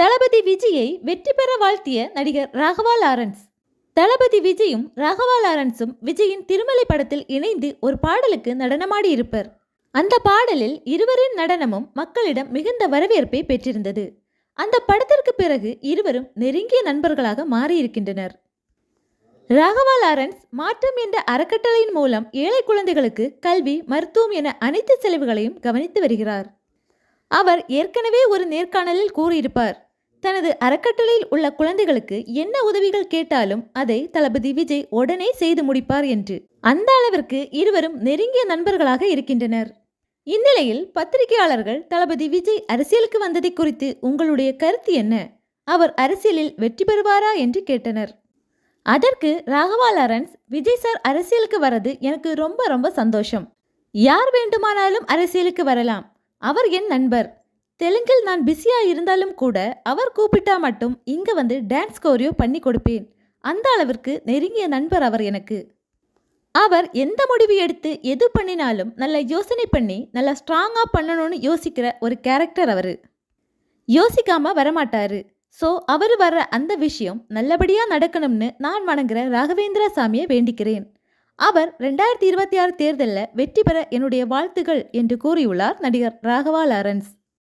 தளபதி விஜயை வெற்றி பெற வாழ்த்திய நடிகர் ராகவா லாரன்ஸ். தளபதி விஜயும் ராகவா லாரன்ஸும் விஜயின் திருமலை படத்தில் இணைந்து ஒரு பாடலுக்கு நடனமாடி இருப்பர். அந்த பாடலில் இருவரின் நடனமும் மக்களிடம் மிகுந்த வரவேற்பை பெற்றிருந்தது. அந்த படத்திற்கு பிறகு இருவரும் நெருங்கிய நண்பர்களாக மாறியிருக்கின்றனர். ராகவா லாரன்ஸ் மாற்றம் என்ற அறக்கட்டளையின் மூலம் ஏழை குழந்தைகளுக்கு கல்வி மருத்துவம் என அனைத்து செலவுகளையும் கவனித்து வருகிறார். அவர் ஏற்கனவே ஒரு நேர்காணலில் கூறியிருப்பார். தனது அறக்கட்டளையில் உள்ள குழந்தைகளுக்கு என்ன உதவிகள் கேட்டாலும் அதை தளபதி விஜய் உடனே செய்து முடிப்பார் என்று. அந்த அளவிற்கு இருவரும் நெருங்கிய நண்பர்களாக இருக்கின்றனர். இந்நிலையில் பத்திரிகையாளர்கள் தளபதி விஜய் அரசியலுக்கு வந்ததை குறித்து உங்களுடைய கருத்து என்ன? அவர் அரசியலில் வெற்றி பெறுவாரா என்று கேட்டனர். அதற்கு ராகவா லாரன்ஸ் விஜய் சார் அரசியலுக்கு வரது எனக்கு ரொம்ப ரொம்ப சந்தோஷம். யார் வேண்டுமானாலும் அரசியலுக்கு வரலாம். அவர் என் நண்பர். தெலுங்கில் நான் பிஸியாக இருந்தாலும் கூட அவர் கூப்பிட்டா மட்டும் இங்கே வந்து டான்ஸ் கோரியோ பண்ணி கொடுப்பேன். அந்த அளவிற்கு நெருங்கிய நண்பர் அவர் எனக்கு. அவர் எந்த முடிவு எடுத்து எது பண்ணினாலும் நல்ல யோசனை பண்ணி நல்லா ஸ்ட்ராங்காக பண்ணணும்னு யோசிக்கிற ஒரு கேரக்டர் அவர். யோசிக்காமல் வரமாட்டார். ஸோ அவர் வர்ற அந்த விஷயம் நல்லபடியாக நடக்கணும்னு நான் வணங்குற ராகவேந்திர சாமியை வேண்டிக்கிறேன். அவர் ரெண்டாயிரத்தி இருபத்தி ஆறு தேர்தலில் வெற்றி பெற என்னுடைய வாழ்த்துகள் என்று கூறியுள்ளார் நடிகர் ராகவா லாரன்ஸ்.